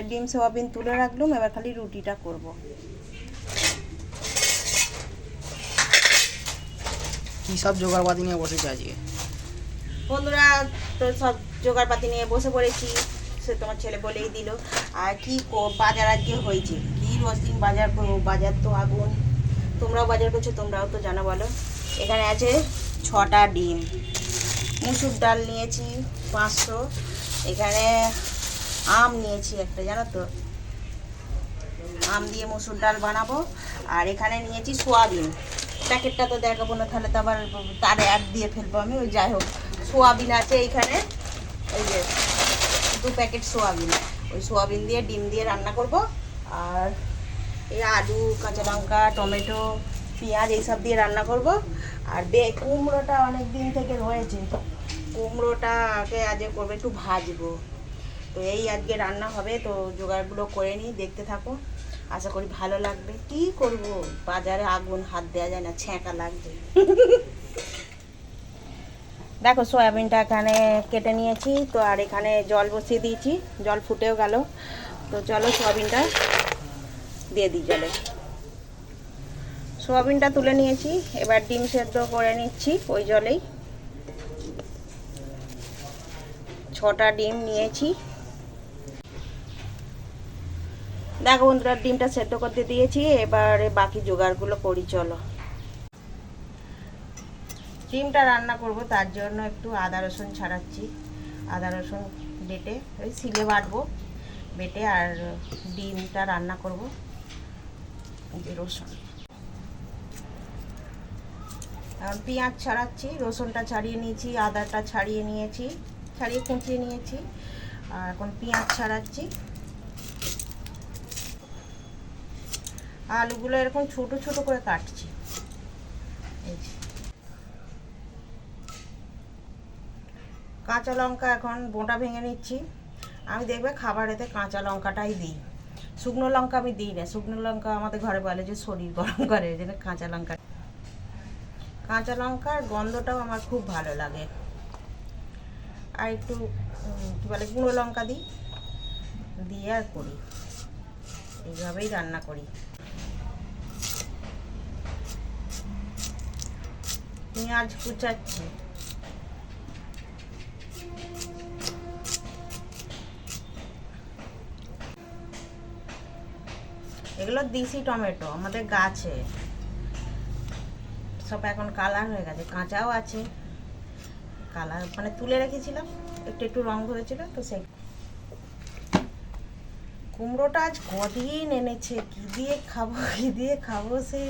ডিম সোয়াবিন তুলে রাখলাম এবার খালি রুটিটা করব। কি সব জোগাড়পাতি নিয়ে বসেছে আজকে? বন্ধুরা তো সব জোগাড়পাতি নিয়ে বসে পড়েছি সে তোমার ছেলে বলেই দিল। আর কি কো- বাজার আজকে হয়েছে? কি রোস্টিং বাজার করব? বাজার তো আগুন। তোমরাও বাজার করছ তোমরাও তো জানো বলো। এখানে আছে ছটা ডিম। মুসুর ডাল নিয়েছি পাঁচশো। এখানে আম নিয়েছি একটা, জানো তো? আম দিয়ে মুসুর ডাল বানাবো, আর এখানে নিয়েছি সোয়াবিন। প্যাকেটটা তো দেখাবো না, তাহলে তো আবার তার অ্যাড দিয়ে ফেলব আমি, ওই যাই হোক। সোয়াবিন আছে এইখানে, এই যে দু প্যাকেট সোয়াবিন। ওই সোয়াবিন দিয়ে ডিম দিয়ে রান্না করব, আর এই আলু, কাঁচা লঙ্কা, টমেটো, পেঁয়াজ এইসব দিয়ে রান্না করব। আর বে, কুমড়োটা অনেক দিন থেকে রয়েছে, কুমড়োটাকে আজকে করব, একটু ভাজবো। তো এই আজকে রান্না হবে, তো জোগাড়গুলো করে নিই, দেখতে থাকো। আশা করি ভালো লাগবে। কি করব? বাজারে আগুন, হাত দেওয়া যায় না, ছ্যাঁকা লাগছে। দেখো, সয়াবিনটা এখানে কেটে নিয়েছি, তো আর এখানে জল বসিয়ে দিয়েছি, জল ফুটেও গেল। তো চলো সয়াবিনটা দিয়ে দিই জলে। সয়াবিনটা তুলে নিয়েছি, এবার ডিম সেদ্ধ করে নিচ্ছি ওই জলেই। ছটা ডিম নিয়েছি। দেখো বন্ধুরা, ডিমটা সেদ্ধ করতে দিয়েছি, এবারে বাকি জোগাড়গুলো করি, চলো। ডিমটা রান্না করব, তার জন্য একটু আদা রসুন ছাড়াচ্ছি। আদা রসুন বেটে, ওই সিলে বাটবো, বেটে আর ডিমটা রান্না করব। যে রসুন। পেঁয়াজ ছাড়াচ্ছি, রসুনটা ছাড়িয়ে নিয়েছি, আদাটা ছাড়িয়ে নিয়েছি, ছাড়িয়ে কুচিয়ে নিয়েছি, আর এখন পেঁয়াজ ছাড়াচ্ছি। আলুগুলো এরকম ছোট ছোট করে কাটছি। কাঁচা লঙ্কা এখন বোঁটা ভেঙে নিচ্ছি। আমি দেখবে খাবারেতে কাঁচা লঙ্কাটাই দিই। শুকনো লঙ্কা আমি দিই না। শুকনো লঙ্কা আমাদের ঘরে বলে যে শরীর গরম করে জন্য কাঁচা লঙ্কা। কাঁচা লঙ্কার গন্ধটাও আমার খুব ভালো লাগে। আর একটু কী বলে, গুঁড়ো লঙ্কা দিই। দিয়ে আর করি। এইভাবেই রান্না করি। পেঁয়াজ কুচাচ্ছি। এগুলো দিশি টমেটো, আমাদের গাছে। সব এখন কালার হয়ে গেছে, কাঁচাও আছে। কালার মানে তুলে রেখেছিলাম, একটু একটু রং ধরেছিল, তো সেই কুমড়োটা আজ কদিন এনেছে, কি দিয়ে খাব, কি দিয়ে খাব সে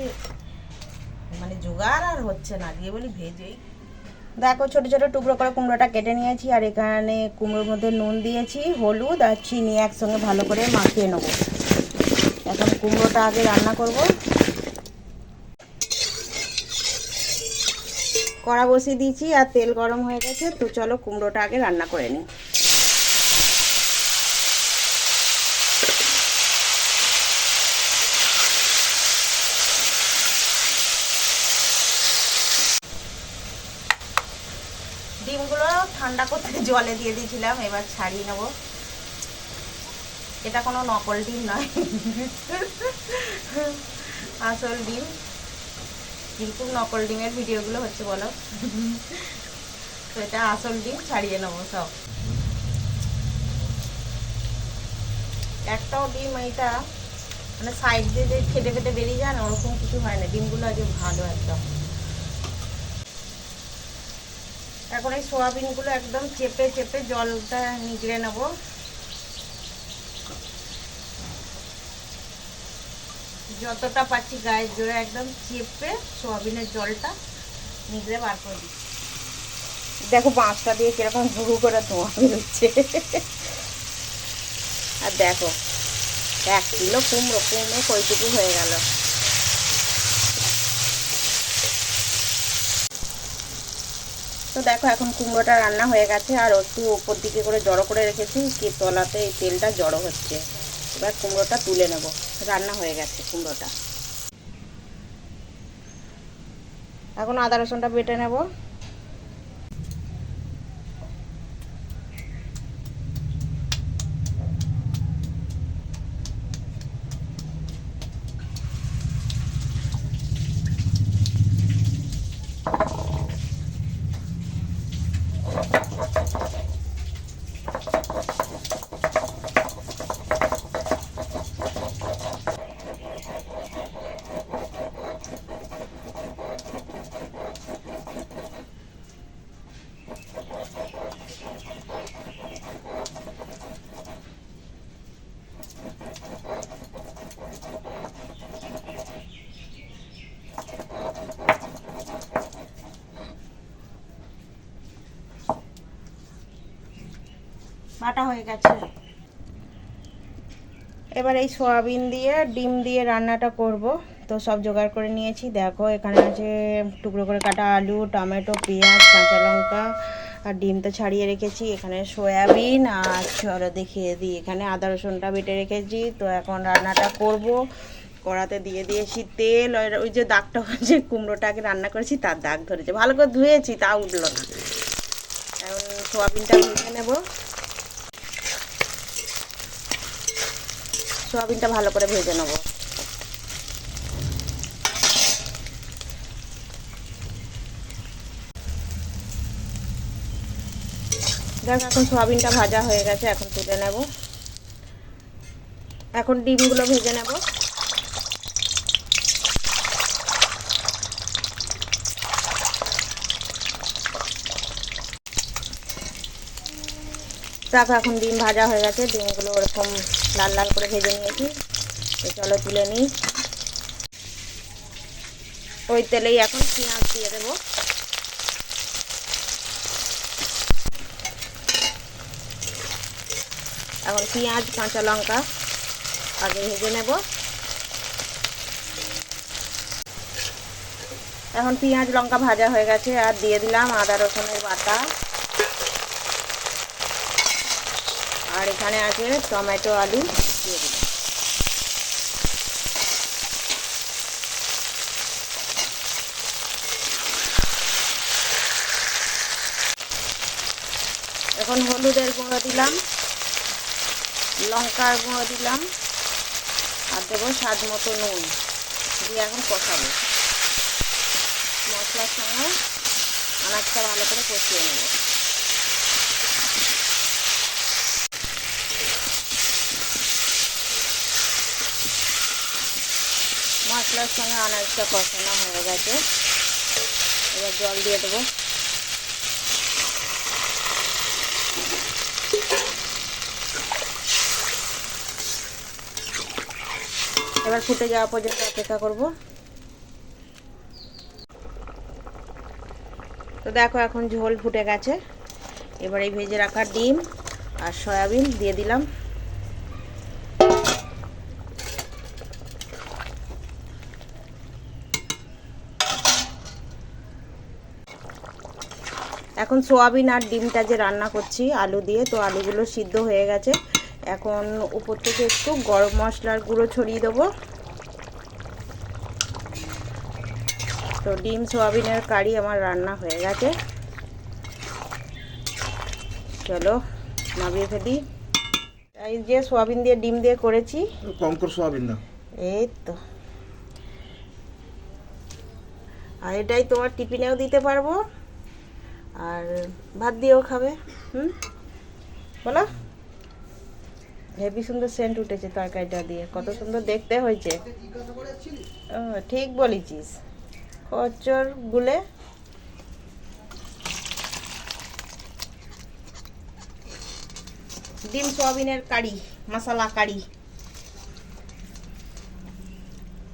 মানে জোগাড় আর হচ্ছে না, দিয়ে বলি ভেজেই। দেখো, ছোট ছোট টুকরো করে কুমড়োটা কেটে নিয়েছি, আর এখানে কুমড়োর মধ্যে নুন দিয়েছি, হলুদ আর চিনি একসঙ্গে ভালো করে মাখিয়ে নেব। এখন কুমড়োটা আগে রান্না করব। কড়া বসিয়ে দিয়েছি, আর তেল গরম হয়ে গেছে, তো চলো কুমড়োটা আগে রান্না করে নিই ডিমগুলো ঠান্ডা করতে জলে দিয়ে দিয়েছিলাম, এবার ছাড়িয়ে নেব। এটা কোনো নকল ডিম নয়। আসল ডিম। কিন্তু নকল ডিমের ভিডিওগুলো হচ্ছে বলো? তো এটা আসল ডিম, ছাড়িয়ে নেব সব। একটাও ডিম এইটা মানে সাইড দিয়ে যে ফেটে ফেটে বেরিয়ে যায় না, ওরকম কিছু হয় না। ডিমগুলো আজকে ভালো একদম। এখন এই সোয়াবিনগুলো একদম চেপে চেপে জলটা নিগড়ে নেব। যতটা পাচ্ছি গায়ের জোরে একদম চেপে সোয়াবিনের জলটা নিগড়ে বার করে দিচ্ছি। দেখো বাঁশটা দিয়ে কীরকম ঘুরু করে ধোঁয়া বেরোচ্ছে। আর দেখো, এক কিলো কুমড়ো কুমড়ো কইটুকু হয়ে গেল। তো দেখো এখন কুমড়োটা রান্না হয়ে গেছে আর একটু ওপর দিকে করে জড়ো করে রেখেছি কি তলাতে এই তেলটা জড়ো হচ্ছে। এবার কুমড়োটা তুলে নেব। রান্না হয়ে গেছে কুমড়োটা। এখন আদা রসুনটা বেটে নেব। হয়ে গেছে। এবার এই সয়াবিন দিয়ে, ডিম দিয়ে রান্নাটা করব। তো সব জোগাড় করে নিয়েছি। দেখো, এখানে আছে টুকরো করে কাটা আলু, টমেটো, পেঁয়াজ, কাঁচা লঙ্কা, আর ডিম তো ছাড়িয়ে রেখেছি। এখানে সয়াবিন, আর চলো দেখিয়ে দিই। এখানে আদা রসুনটা বেটে রেখেছি। তো এখন রান্নাটা করব। কড়াতে দিয়ে দিয়েছি তেল ওই যে দাগটা হচ্ছে কুমড়োটাকে রান্না করেছি, তার দাগ ধরেছে। ভালো করে ধুয়েছি তা উঠল না। এখন সোয়াবিনটা ভেজে নেব। সোয়াবিনটা ভালো করে ভেজে নেব। দেখ এখন সোয়াবিনটা ভাজা হয়ে গেছে, এখন তুলে নেব। এখন ডিমগুলো ভেজে নেব। দেখো এখন ডিম ভাজা হয়ে গেছে। ডিমগুলো ওরকম লাল লাল করে ভেজে নিয়েছি। চলো তুলে নিই। ওই তেলেই এখন পেঁয়াজ দিয়ে দেবো। এখন পেঁয়াজ, কাঁচা লঙ্কা আগে ভেজে নেব। এখন পেঁয়াজ, লঙ্কা ভাজা হয়ে গেছে। আর দিয়ে দিলাম আদা, রসুনের বাটা। আর এখানে আছে টমেটো আলু দিয়ে দিলাম। এখন হলুদের গুঁড়ো দিলাম, লঙ্কার গুঁড়ো দিলাম, আর দেবো স্বাদ মতো নুন দিয়ে এখন কষাবো। মশলার সঙ্গে আনাজটা ভালো করে কষিয়ে নেব। মশলার সঙ্গে আনাজটা কষানো হয়ে গেছে। এবার জল দিয়ে দেবো। এবার ফুটে যাওয়া পর্যন্ত অপেক্ষা করব। তো দেখো, এখন ঝোল ফুটে গেছে। এবার এই ভেজে রাখা ডিম আর সয়াবিন দিয়ে দিলাম। এখন সোয়াবিন আর ডিমটা যে রান্না করছি আলু দিয়ে তো আলুগুলো সিদ্ধ হয়ে গেছে। এখন উপর থেকে একটু গরম মশলার গুঁড়ো ছড়িয়ে দেবো। তো ডিম সোয়াবিনের কারি আমার রান্না হয়ে গেছে। চলো নামিয়ে ফেলি। এই যে সোয়াবিন দিয়ে ডিম দিয়ে করেছি। কম করে সোয়াবিন এই তো। আর এটাই তোমার টিফিনেও দিতে পারব। আর ভাত দিয়েও খাবে হুম? বলো। হেভি সুন্দর সেন্ট উঠেছে তরকারিটা দিয়ে কত সুন্দর দেখতে হয়েছে। ও, ঠিক বলেছিস। কচর গুলে। ডিম সোয়াবিনের কারি মশলা কারি।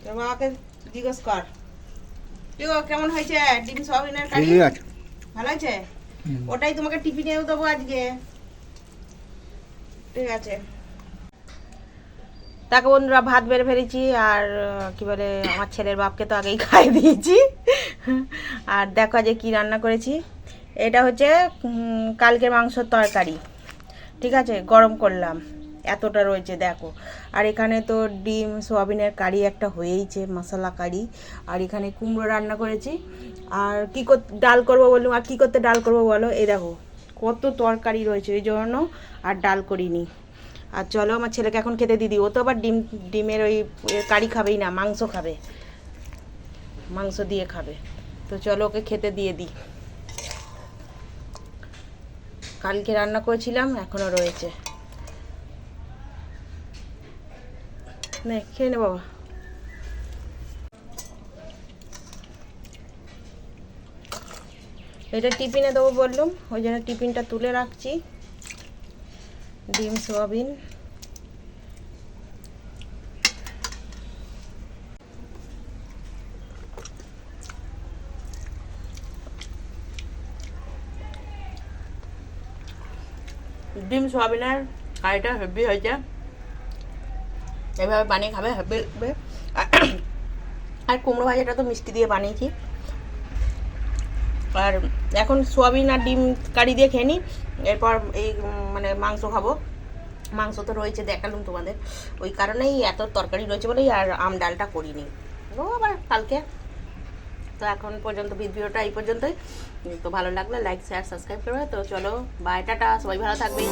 বাবাকে জিজ্ঞেস কর। কেমন হয়েছে? ডিম সোয়াবিনের কারি? ভালো আছে? ওটাই তোমাকে টিফিনেও দেবো আজকে। ঠিক আছে। তাকে বন্ধুরা ভাত বেড়ে ফেলেছি আর কি বলে আমার ছেলের বাপকে তো আগেই খাইয়ে দিয়েছি। আর দেখো যে কি রান্না করেছি। এটা হচ্ছে উম, কালকের মাংসর তরকারি। ঠিক আছে গরম করলাম। এতটা রয়েছে, দেখো। আর এখানে তো ডিম, সোয়াবিনের কারি একটা হয়েইছে, মশলা কারি। আর এখানে কুমড়ো রান্না করেছি। আর কি করতে ডাল করব বললাম আর কি করতে ডাল করব বলো? এই দেখো, কত তরকারি রয়েছে ওই জন্য, আর ডাল করিনি। আর চলো, আমার ছেলেকে এখন খেতে দিদি ও তো আবার ডিম, ডিমের ওই কারি খাবেই না, মাংস খাবে। মাংস দিয়ে খাবে। তো চলো, ওকে খেতে দিয়ে দিই। কালকে রান্না করেছিলাম এখনও রয়েছে। নে, খেয়ে নে এটা টিফিনে দেবো বললুম, ওই জন্য টিফিনটা তুলে রাখছি। ডিম, সোয়াবিন। ডিম সোয়াবিনের কারিটা হেভি হয়েছে। এভাবে বানিয়ে খাবে আর কুমড়ো ভাজাটা তো মিষ্টি দিয়ে বানিয়েছি। আর এখন সোয়াবিন আর ডিম কারি দিয়ে খেয়ে নিই এরপর এই মানে মাংস খাব। মাংস তো রয়েছে, দেখালাম তোমাদের। ওই কারণেই এত তরকারি রয়েছে বলেই আর আম ডালটা করিনি। ও আবার কালকে। তো এখন পর্যন্ত ভিডিওটা এই পর্যন্তই। তো ভালো লাগলে লাইক শেয়ার সাবস্ক্রাইব করবে। তো চলো বাই টাটা। সবাই ভালো থাকবে।